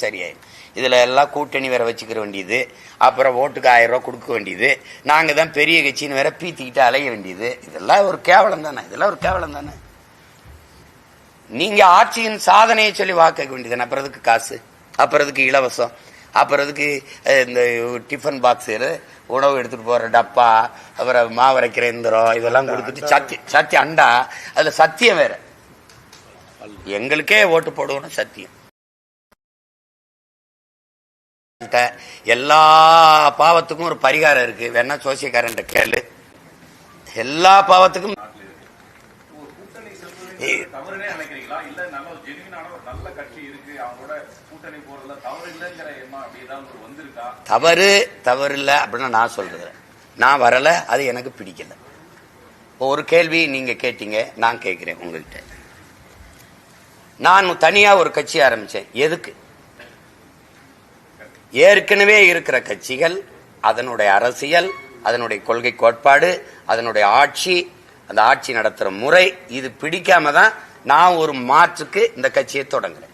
சரியாயிடும் இதுல எல்லாம் கூட்டணி வேற வச்சுக்கிற வேண்டியது. அப்புறம் ஓட்டுக்கு ஆயிரம் ரூபாய் கொடுக்க வேண்டியது. நாங்க தான் பெரிய கட்சின்னு வேற பீத்திக்கிட்டு அலைய வேண்டியது. இதெல்லாம் ஒரு கேவலம் தானே? இதெல்லாம் ஒரு கேவலம் தானே? நீங்க ஆட்சியின் சாதனையை சொல்லி வாக்க வேண்டியது அப்புறம் அதுக்கு காசு? அப்புறம் அதுக்கு இலவசம்? அப்புறம் அஹ், இந்த டிஃபன் பாக்ஸ் உணவு எடுத்துட்டு போற டப்பா அப்புறம் மாவரைக்கிற எந்திரம் இதெல்லாம் கொடுத்துட்டு சத்தி சத்தி அண்டா. அதுல சத்தியம் வேற. எங்களுக்கே ஓட்டு போடுவோம் சத்தியம். எல்லா பாவத்துக்கும் ஒரு பரிகாரம் இருக்கு. வேணா சோசியக்காரன் கேளு. எல்லா பாவத்துக்கும் தவறு தவறு இல்லை அப்படின்னு நான் சொல்றது நான் வரல அது எனக்கு பிடிக்கல. ஒரு கேள்வி நீங்க கேட்டீங்க நான் கேட்கிறேன் உங்கள்கிட்ட. நான் தனியா ஒரு கட்சி ஆரம்பிச்சேன். எதுக்கு? ஏற்கனவே இருக்கிற கட்சிகள் அதனுடைய அரசியல் அதனுடைய கொள்கை கோட்பாடு அதனுடைய ஆட்சி அந்த ஆட்சி நடத்துற முறை இது பிடிக்காம தான் நான் ஒரு மாற்றுக்கு இந்த கட்சியை தொடங்குறேன்.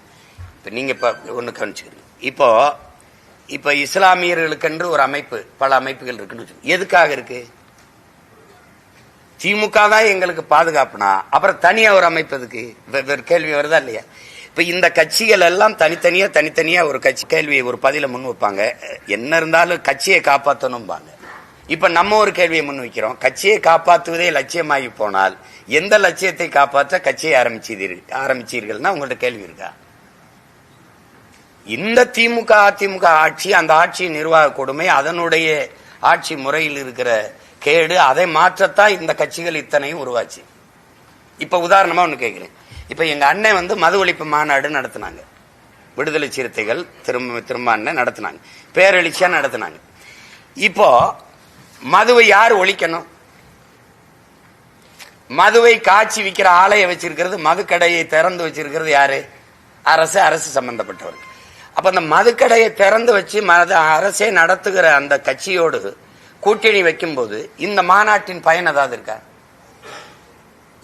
இப்ப நீங்க இப்ப ஒண்ணு கவனிச்சுக்கிறீங்க இப்போ இப்ப இஸ்லாமியர்களுக்கென்று ஒரு அமைப்பு பல அமைப்புகள் இருக்குன்னு எதுக்காக இருக்கு? திமுக தான் எங்களுக்கு பாதுகாப்புனா அப்புறம் தனியா ஒரு அமைப்பு எதுக்கு? கேள்வி வருதா இல்லையா? இப்போ இந்த கட்சிகள் எல்லாம் தனித்தனியா தனித்தனியா ஒரு கட்சி கேள்வியை ஒரு பதில முன் வைப்பாங்க. என்ன இருந்தாலும் கட்சியை காப்பாற்றணும்பாங்க இப்போ நம்ம ஒரு கேள்வியை முன் வைக்கிறோம். கட்சியை காப்பாற்றுவதே லட்சியமாகி போனால் எந்த லட்சியத்தை காப்பாற்ற கட்சியை ஆரம்பிச்சீர்கள் ஆரம்பிச்சீர்கள்னா உங்கள்ட்ட கேள்வி இருக்கா? இந்த திமுக அதிமுக ஆட்சி அந்த ஆட்சி நிர்வாக கொடுமை அதனுடைய ஆட்சி முறையில் இருக்கிற கேடு அதை மாற்றத்தான் இந்த கட்சிகள் இத்தனையும் உருவாச்சு. இப்ப உதாரணமா ஒன்று கேட்குறேன் இப்போ எங்கள் அண்ணன் வந்து மது ஒழிப்பு மாநாடு நடத்தினாங்க. விடுதலை சிறுத்தைகள் திரும்ப திரும்ப அண்ணன் நடத்தினாங்க. பேரெழுச்சியாக நடத்தினாங்க. இப்போ மதுவை யார் ஒழிக்கணும்? மதுவை காய்ச்சி விற்கிற ஆலையை வச்சிருக்கிறது மதுக்கடையை திறந்து வச்சிருக்கிறது யாரு? அரசு அரசு சம்பந்தப்பட்டவர்கள். அப்ப அந்த மதுக்கடையை திறந்து வச்சு மது அரசே நடத்துகிற அந்த கட்சியோடு கூட்டணி வைக்கும்போது இந்த மாநாட்டின் பயன் ஏதாவது இருக்கா?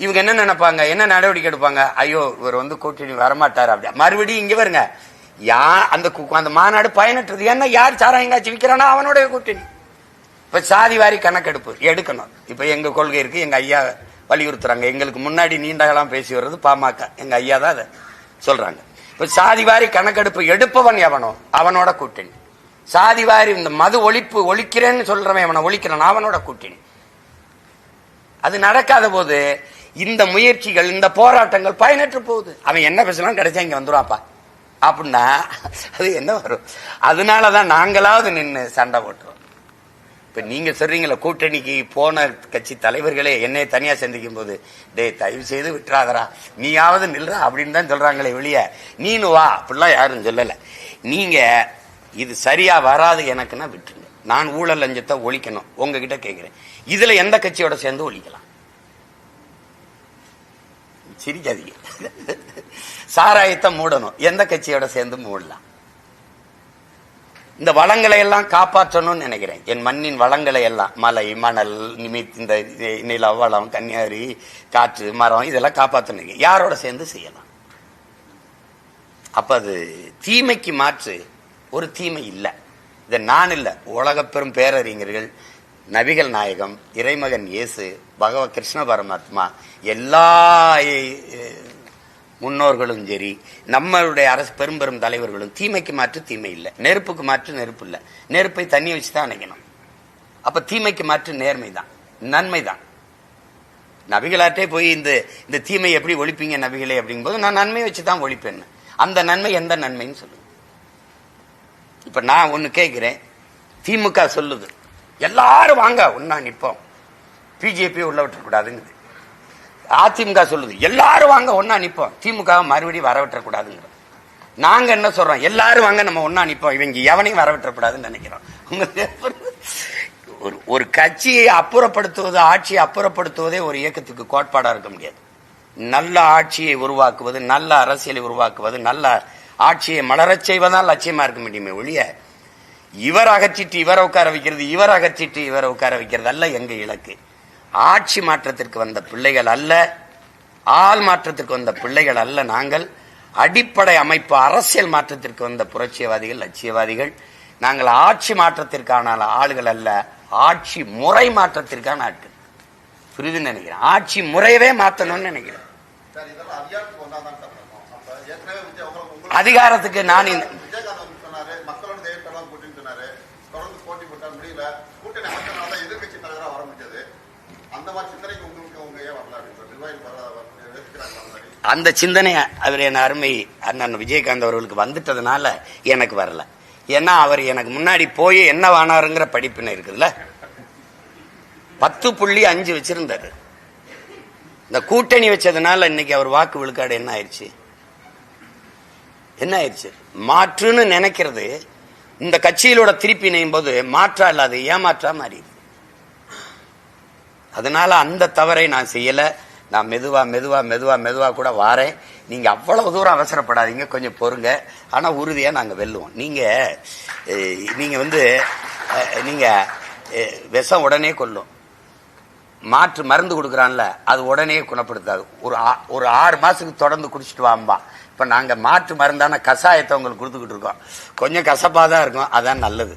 இவங்க என்ன நினைப்பாங்க? என்ன நடவடிக்கை எடுப்பாங்க? ஐயோ இவர் வந்து கூட்டணி வரமாட்டார் அப்படி மறுபடியும் இங்க வருங்க. யா அந்த அந்த மாநாடு பயனற்றது. ஏன்னா யார் சாராயம் காய்ச்சி விற்கிறானோ அவனுடைய கூட்டணி. இப்ப சாதி வாரி கணக்கெடுப்பு எடுக்கணும். இப்ப எங்க கொள்கை இருக்கு எங்க ஐயா வலியுறுத்துறாங்க. எங்களுக்கு முன்னாடி நீண்ட காலம் பேசி வர்றது பாமக. எங்க ஐயா தான் அதை சொல்றாங்க. இப்ப சாதி வாரி கணக்கெடுப்பு எடுப்பவன் எவனோ அவனோட கூட்டணி. சாதி வாரி இந்த மது ஒழிப்பு ஒழிக்கிறேன்னு சொல்றவன் அவனை ஒழிக்கிறான் அவனோட கூட்டணி. அது நடக்காத போது இந்த முயற்சிகள் இந்த போராட்டங்கள் பயனற்று போகுது. அவன் என்ன பேசலாம் கிடைச்சா இங்க வந்துருவாப்பா அப்படின்னா அது என்ன வரும்? அதனாலதான் நாங்களாவது நின்று சண்டை போட்டுருவோம் இப்ப நீங்க சொல்றீங்களா கூட்டணிக்கு போன கட்சி தலைவர்களே என்னை தனியா சந்திக்கும் போது டேய் தயவு செய்து விட்டுறாதரா நீயாவது நில்ற அப்படின்னு தான் சொல்றாங்களே வெளிய நீனு வா அப்படிலாம் யாரும் சொல்லல. நீங்க இது சரியா வராது எனக்குன்னா விட்டுருங்க. நான் ஊழல் லஞ்சத்தை ஒழிக்கணும். உங்ககிட்ட கேட்கிறேன் இதுல எந்த கட்சியோட சேர்ந்து ஒழிக்கலாம்? சிரிக்காதீங்க. சாராயத்தை மூடணும். எந்த கட்சியோட சேர்ந்து மூடலாம்? இந்த வளங்களை எல்லாம் காப்பாற்றணும்னு நினைக்கிறேன். என் மண்ணின் வளங்களை எல்லாம். மலை மணல் நிமித் இந்த நில வளம் கன்னியாரி காற்று மரம் இதெல்லாம் காப்பாற்றணும். யாரோட சேர்ந்து செய்யலாம்? அப்ப அது தீமைக்கு மாற்று ஒரு தீமை இல்லை. இதை நான் இல்லை. உலகப் பெரும் பேரறிஞர்கள் நபிகள் நாயகம் இறைமகன் இயேசு பகவ கிருஷ்ண பரமாத்மா எல்லா முன்னோர்களும் சரி நம்மளுடைய அரசு பெரும் பெரும் தலைவர்களும் தீமைக்கு மாற்று தீமை இல்லை. நெருப்புக்கு மாற்று நெருப்பு இல்லை. நெருப்பை தண்ணி வச்சு தான் அணைக்கணும். அப்போ தீமைக்கு மாற்று நேர்மை தான் நன்மை தான். நபிகளாட்டே போய் இந்த இந்த தீமை எப்படி ஒழிப்பீங்க நபிகளே அப்படிங்கும்போது நான் நன்மை வச்சு தான் ஒழிப்பேன் அந்த நன்மை எந்த நன்மைன்னு சொல்லுங்க. இப்போ நான் ஒன்று கேட்குறேன். திமுக சொல்லுது. எல்லாரும் வாங்க ஒன்னா நிற்போம் பிஜேபி உள்ள விட்டுறக்கூடாதுங்குது. அதிமுக சொல்லுது எல்லாரும் வாங்க ஒன்னா நிற்போம் திமுக மறுபடியும் வர விட்டுறக்கூடாதுங்கிறோம் நாங்க என்ன சொல்றோம்? எல்லாரும் வாங்க நம்ம ஒன்னா நிற்போம் இவங்க எவனையும் வர விட்டுறக்கூடாதுன்னு நினைக்கிறோம். உங்களுக்கு ஒரு ஒரு கட்சியை அப்புறப்படுத்துவது ஆட்சியை அப்புறப்படுத்துவதே ஒரு இயக்கத்துக்கு கோட்பாடா இருக்க முடியாது. நல்ல ஆட்சியை உருவாக்குவது நல்ல அரசியலை உருவாக்குவது நல்ல ஆட்சியை மலரச் செய்வதால் லட்சியமா இருக்க முடியுமே ஒழிய இவர் அகற்றிட்டு இவரை உட்கார வைக்கிறது இவர் அகற்றிட்டு இவரை உட்கார வைக்கிறது அல்ல எங்க இலக்கு. ஆட்சி மாற்றத்திற்கு வந்த பிள்ளைகள் அல்ல ஆள் மாற்றத்திற்கு வந்த பிள்ளைகள் அல்ல நாங்கள். அடிப்படை அமைப்பு அரசியல் மாற்றத்திற்கு வந்த புரட்சியவாதிகள் லட்சியவாதிகள். நாங்கள் ஆட்சி மாற்றத்திற்கான ஆளுகள் அல்ல ஆட்சி முறை மாற்றத்திற்கான ஆட்கள். புரியுதுன்னு நினைக்கிறேன். ஆட்சி முறையவே மாத்தணும்னு நினைக்கிறேன். அதிகாரத்துக்கு வந்தாதான் சார் நடக்கும். அப்ப ஏற்கனவே விஜய் உங்களை- உங்களுக்கு- அதிகாரத்துக்கு நான் இந்த- விஜயகாந்த் வந்து சொன்னாரு மக்களோட தேவைப்படாம கூட்டின்னு சொன்னாரு தொடர்ந்து போட்டி போட்டா முடியல கூட்டணி அமைச்சனால தான் எதிர்கட்சி தலைவரா வர முடிஞ்சது அந்த மாதிரி சிந்தனைக்கு உங்களுக்கு உங்க ஏன் வரல அப்படின்னு சொல்லி நிர்வாகிகள் வர வர- ஏத்துக்கிறாங்க அந்த மாதிரி அந்த சிந்தனை அவர் என் அருமை அண்ணன் விஜயகாந்த் அவர்களுக்கு வந்துட்டதுனால எனக்கு வரல. ஏன்னா அவர் எனக்கு முன்னாடி போய் என்ன வானாருங்கிற படிப்பினை இருக்குல்ல பத்து புள்ளி அஞ்சு வச்சிருந்தாரு. இந்த கூட்டணி வச்சதுனால இன்னைக்கு அவர் வாக்கு விழுக்காடு என்ன ஆயிடுச்சு? என்ன ஆயிடுச்சு? மாற்றுன்னு நினைக்கிறது இந்த கட்சியிலோட திருப்பி இணையும் போது மாற்றா இல்லாது ஏமாற்றா மாறிடுது. அதனால அந்த தவறை நான் செய்யல. நான் மெதுவா மெதுவா மெதுவா மெதுவா கூட வாரேன். நீங்க அவ்வளவு தூரம் அவசரப்படாதீங்க. கொஞ்சம் பொறுங்க. ஆனா உறுதியா நாங்க வெல்லுவோம். நீங்க நீங்க வந்து நீங்க விஷம் உடனே கொல்லும். மாற்று மருந்து கொடுக்குறான்ல அது உடனே குணப்படுத்தாது. ஒரு ஆ- ஒரு ஆறு மாசத்துக்கு தொடர்ந்து குடிச்சிட்டு வாம்பா. இப்ப நாங்க மாற்று மருந்தான கஷாயத்தை உங்களுக்கு கொடுத்துக்கிட்டு இருக்கோம். கொஞ்சம் கசப்பா தான் இருக்கும். அதான் நல்லது.